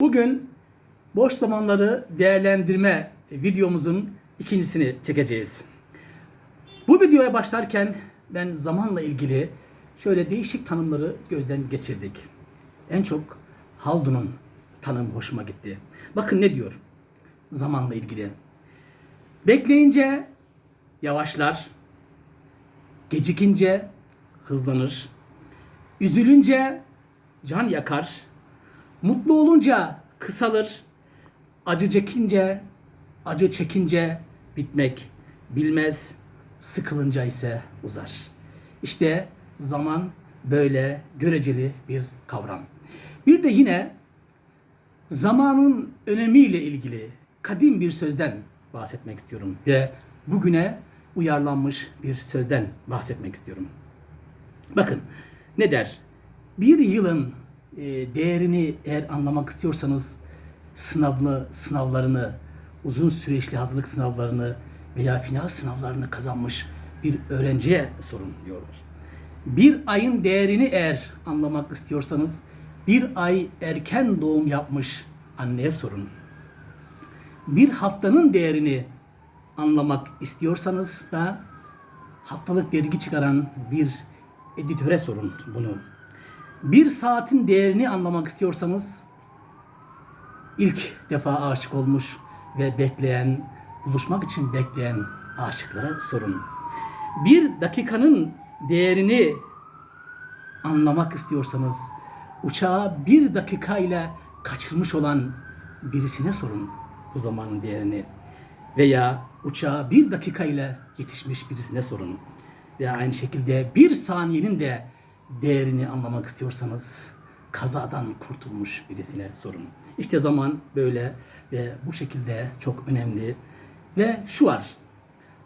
Bugün boş zamanları değerlendirme videomuzun ikincisini çekeceğiz. Bu videoya başlarken ben zamanla ilgili şöyle değişik tanımları gözden geçirdik. En çok Haldun'un tanımı hoşuma gitti. Bakın ne diyor zamanla ilgili. Bekleyince yavaşlar, gecikince hızlanır, üzülünce can yakar, mutlu olunca kısalır, acı çekince, acı çekince bitmek bilmez, sıkılınca ise uzar. İşte zaman böyle göreceli bir kavram. Bir de yine zamanın önemiyle ilgili kadim bir sözden bahsetmek istiyorum ve bugüne uyarlanmış bir sözden bahsetmek istiyorum. Bakın ne der? Bir yılın e, değerini eğer anlamak istiyorsanız sınavlı sınavlarını, uzun süreçli hazırlık sınavlarını veya final sınavlarını kazanmış bir öğrenciye sorun diyorlar. Bir ayın değerini eğer anlamak istiyorsanız bir ay erken doğum yapmış anneye sorun. Bir haftanın değerini anlamak istiyorsanız da haftalık dergi çıkaran bir editöre sorun bunu. Bir saatin değerini anlamak istiyorsanız ilk defa aşık olmuş ve bekleyen, buluşmak için bekleyen aşıklara sorun. Bir dakikanın değerini anlamak istiyorsanız uçağı bir dakikayla kaçırmış olan birisine sorun bu zamanın değerini. Veya uçağa bir dakikayla yetişmiş birisine sorun. Veya aynı şekilde bir saniyenin de değerini anlamak istiyorsanız kazadan kurtulmuş birisine sorun. İşte zaman böyle ve bu şekilde çok önemli. Ve şu var.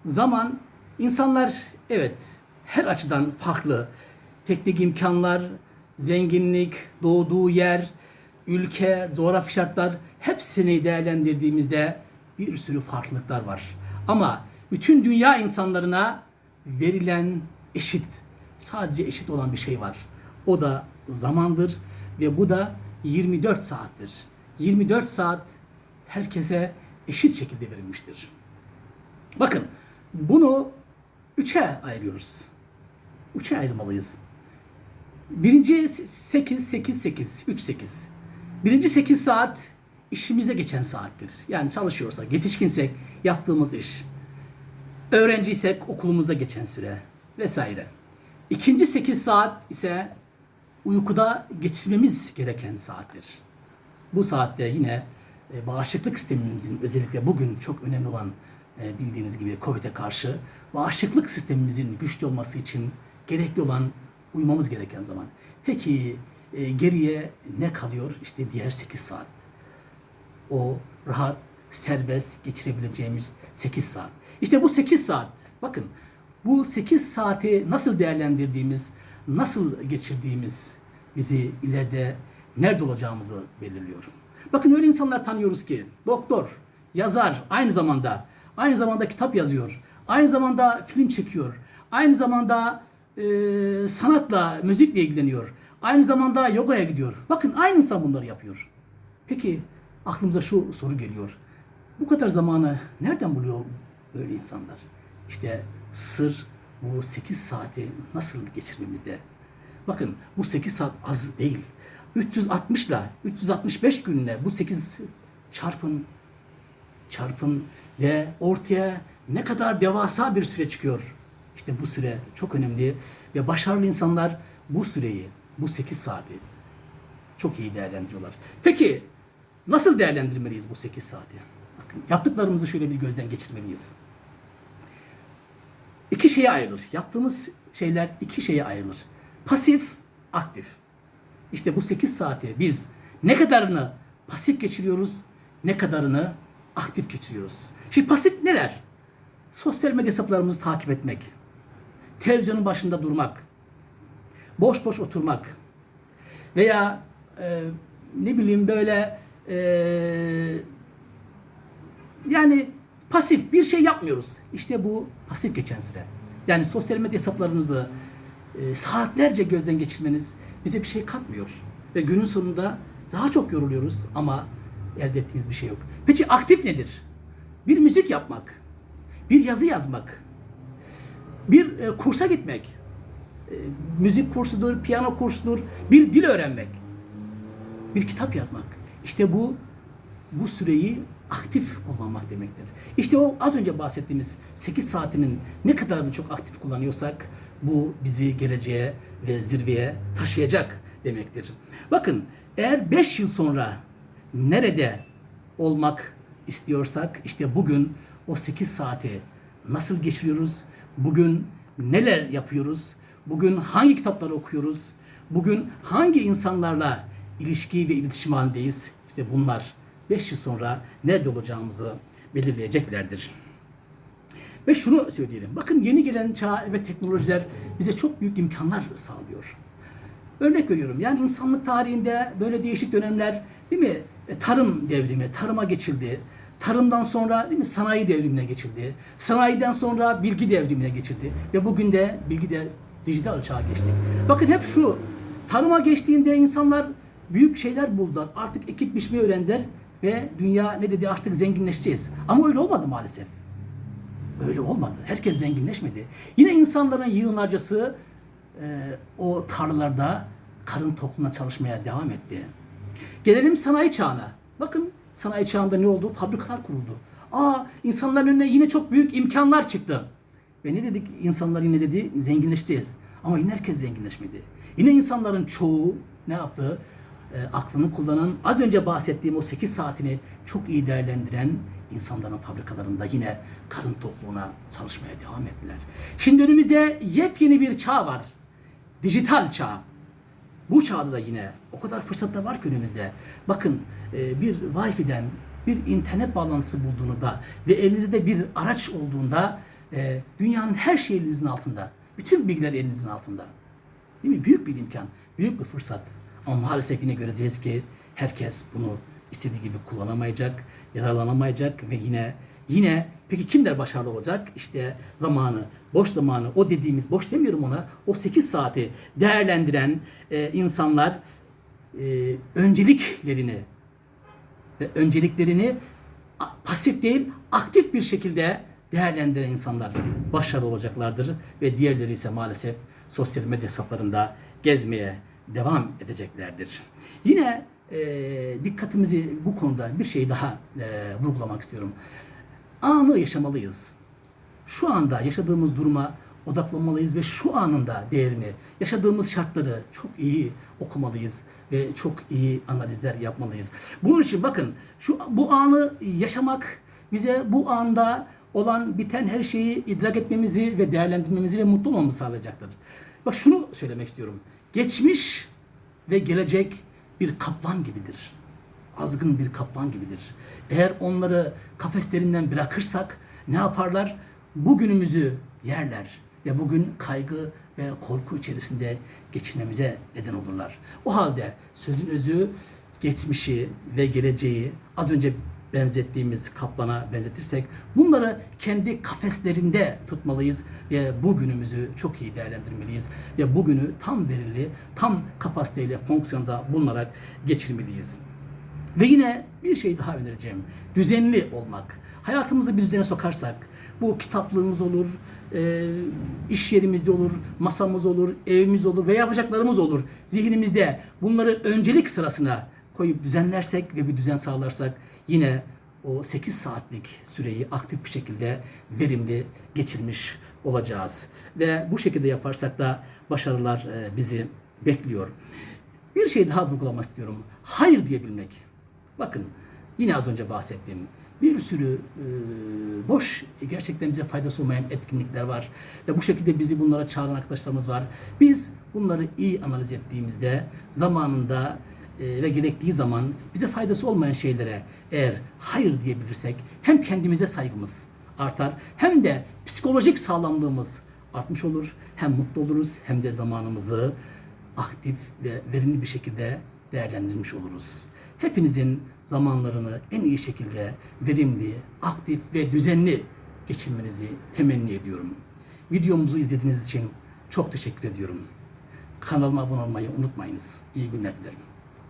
Zaman insanlar evet her açıdan farklı. Teknik imkanlar, zenginlik, doğduğu yer, ülke, coğrafi şartlar hepsini değerlendirdiğimizde bir sürü farklılıklar var. Ama bütün dünya insanlarına verilen eşit, sadece eşit olan bir şey var. O da zamandır ve bu da 24 saattir. 24 saat herkese eşit şekilde verilmiştir. Bakın bunu üçe ayırıyoruz. Üçe ayırmalıyız. Birinci 8, 8, 8, 3, 8. Birinci 8 saat işimize geçen saattir. Yani çalışıyorsak, yetişkinsek yaptığımız iş. Öğrenciysek okulumuzda geçen süre vesaire. İkinci 8 saat ise uykuda geçirmemiz gereken saattir. Bu saatte yine e, bağışıklık sistemimizin özellikle bugün çok önemli olan e, bildiğiniz gibi COVID'e karşı bağışıklık sistemimizin güçlü olması için gerekli olan uyumamız gereken zaman. Peki e, geriye ne kalıyor? İşte diğer 8 saat. O rahat, serbest geçirebileceğimiz 8 saat. İşte bu 8 saat. Bakın bu 8 saati nasıl değerlendirdiğimiz, nasıl geçirdiğimiz bizi ileride nerede olacağımızı belirliyor. Bakın öyle insanlar tanıyoruz ki doktor, yazar aynı zamanda aynı zamanda kitap yazıyor. Aynı zamanda film çekiyor. Aynı zamanda e, sanatla, müzikle ilgileniyor. Aynı zamanda yogaya gidiyor. Bakın aynı insan bunları yapıyor. Peki aklımıza şu soru geliyor. Bu kadar zamanı nereden buluyor böyle insanlar? İşte sır bu 8 saati nasıl geçirmemizde. Bakın bu 8 saat az değil. 360 ile 365 günle bu 8 çarpın çarpın ve ortaya ne kadar devasa bir süre çıkıyor. İşte bu süre çok önemli ve başarılı insanlar bu süreyi, bu 8 saati çok iyi değerlendiriyorlar. Peki nasıl değerlendirmeliyiz bu 8 saati? Bakın yaptıklarımızı şöyle bir gözden geçirmeliyiz. İki şeye ayrılır. Yaptığımız şeyler iki şeye ayrılır. Pasif, aktif. İşte bu 8 saati biz ne kadarını pasif geçiriyoruz, ne kadarını aktif geçiriyoruz. Şimdi pasif neler? Sosyal medya hesaplarımızı takip etmek, televizyonun başında durmak, boş boş oturmak veya e, ne bileyim böyle e, yani pasif bir şey yapmıyoruz. İşte bu pasif geçen süre. Yani sosyal medya hesaplarınızı e, saatlerce gözden geçirmeniz bize bir şey katmıyor. Ve günün sonunda Daha çok yoruluyoruz ama elde ettiğimiz bir şey yok. Peki aktif nedir? Bir müzik yapmak, bir yazı yazmak, bir e, kursa gitmek, e, müzik kursudur, piyano kursudur, bir dil öğrenmek, bir kitap yazmak. İşte bu bu süreyi aktif kullanmak demektir. İşte o az önce bahsettiğimiz 8 saatinin ne kadarını çok aktif kullanıyorsak bu bizi geleceğe ve zirveye taşıyacak demektir. Bakın eğer 5 yıl sonra nerede olmak istiyorsak işte bugün o 8 saati nasıl geçiriyoruz? Bugün neler yapıyoruz? Bugün hangi kitapları okuyoruz? Bugün hangi insanlarla ilişki ve iletişim halindeyiz? İşte bunlar 5 yıl sonra nerede olacağımızı belirleyeceklerdir. Ve şunu söyleyelim. Bakın yeni gelen çağ ve teknolojiler bize çok büyük imkanlar sağlıyor. Örnek veriyorum. Yani insanlık tarihinde böyle değişik dönemler değil mi? E, Tarım devrimi, tarıma geçildi. Tarımdan sonra değil mi sanayi devrimine geçildi. Sanayiden sonra bilgi devrimine geçildi. Ve bugün de bilgi de dijital çağa geçtik. Bakın hep şu. Tarıma geçtiğinde insanlar büyük şeyler buldular. Artık ekip biçmeyi öğrendiler ve dünya ne dedi artık zenginleşeceğiz. Ama öyle olmadı maalesef. Öyle olmadı. Herkes zenginleşmedi. Yine insanların yığınlarcası e, o tarlalarda karın tokluğuna çalışmaya devam etti. Gelelim sanayi çağına. Bakın sanayi çağında ne oldu? Fabrikalar kuruldu. Aa insanların önüne yine çok büyük imkanlar çıktı. Ve ne dedik? İnsanlar yine dedi zenginleşeceğiz. Ama yine herkes zenginleşmedi. Yine insanların çoğu ne yaptı? E, aklını kullanan, az önce bahsettiğim o 8 saatini çok iyi değerlendiren insanların fabrikalarında yine karın tokluğuna çalışmaya devam ettiler. Şimdi önümüzde yepyeni bir çağ var. Dijital çağ. Bu çağda da yine o kadar fırsatlar var ki önümüzde. Bakın e, bir Wi-Fi'den bir internet bağlantısı bulduğunuzda ve elinizde de bir araç olduğunda e, dünyanın her şeyi elinizin altında. Bütün bilgiler elinizin altında. Değil mi? Büyük bir imkan, büyük bir fırsat. Ama maalesef yine göreceğiz ki herkes bunu istediği gibi kullanamayacak, yararlanamayacak ve yine yine peki kimler başarılı olacak? İşte zamanı, boş zamanı, o dediğimiz boş demiyorum ona, o 8 saati değerlendiren e, insanlar e, önceliklerini ve önceliklerini pasif değil aktif bir şekilde değerlendiren insanlar başarılı olacaklardır ve diğerleri ise maalesef sosyal medya hesaplarında gezmeye devam edeceklerdir. Yine e, dikkatimizi bu konuda bir şey daha e, vurgulamak istiyorum. Anı yaşamalıyız. Şu anda yaşadığımız duruma odaklanmalıyız ve şu anında değerini, yaşadığımız şartları çok iyi okumalıyız ve çok iyi analizler yapmalıyız. Bunun için bakın şu bu anı yaşamak bize bu anda olan biten her şeyi idrak etmemizi ve değerlendirmemizi ve mutlu olmamızı sağlayacaktır. Bak şunu söylemek istiyorum. Geçmiş ve gelecek bir kaplan gibidir azgın bir kaplan gibidir. Eğer onları kafeslerinden bırakırsak ne yaparlar? Bugünümüzü yerler ve bugün kaygı ve korku içerisinde geçinmemize neden olurlar. O halde sözün özü geçmişi ve geleceği az önce benzettiğimiz kaplana benzetirsek bunları kendi kafeslerinde tutmalıyız ve bugünümüzü çok iyi değerlendirmeliyiz ve bugünü tam verili, tam kapasiteyle fonksiyonda bulunarak geçirmeliyiz. Ve yine bir şey daha önereceğim. Düzenli olmak. Hayatımızı bir düzene sokarsak, bu kitaplığımız olur, e, iş yerimizde olur, masamız olur, evimiz olur ve yapacaklarımız olur. Zihnimizde bunları öncelik sırasına koyup düzenlersek ve bir düzen sağlarsak yine o 8 saatlik süreyi aktif bir şekilde verimli geçirmiş olacağız. Ve bu şekilde yaparsak da başarılar e, bizi bekliyor. Bir şey daha vurgulamak istiyorum. Hayır diyebilmek. Bakın yine az önce bahsettiğim bir sürü e, boş gerçekten bize faydası olmayan etkinlikler var. Ve bu şekilde bizi bunlara çağıran arkadaşlarımız var. Biz bunları iyi analiz ettiğimizde zamanında ve gerektiği zaman bize faydası olmayan şeylere eğer hayır diyebilirsek hem kendimize saygımız artar hem de psikolojik sağlamlığımız artmış olur. Hem mutlu oluruz hem de zamanımızı aktif ve verimli bir şekilde değerlendirmiş oluruz. Hepinizin zamanlarını en iyi şekilde verimli, aktif ve düzenli geçirmenizi temenni ediyorum. Videomuzu izlediğiniz için çok teşekkür ediyorum. Kanalıma abone olmayı unutmayınız. İyi günler dilerim.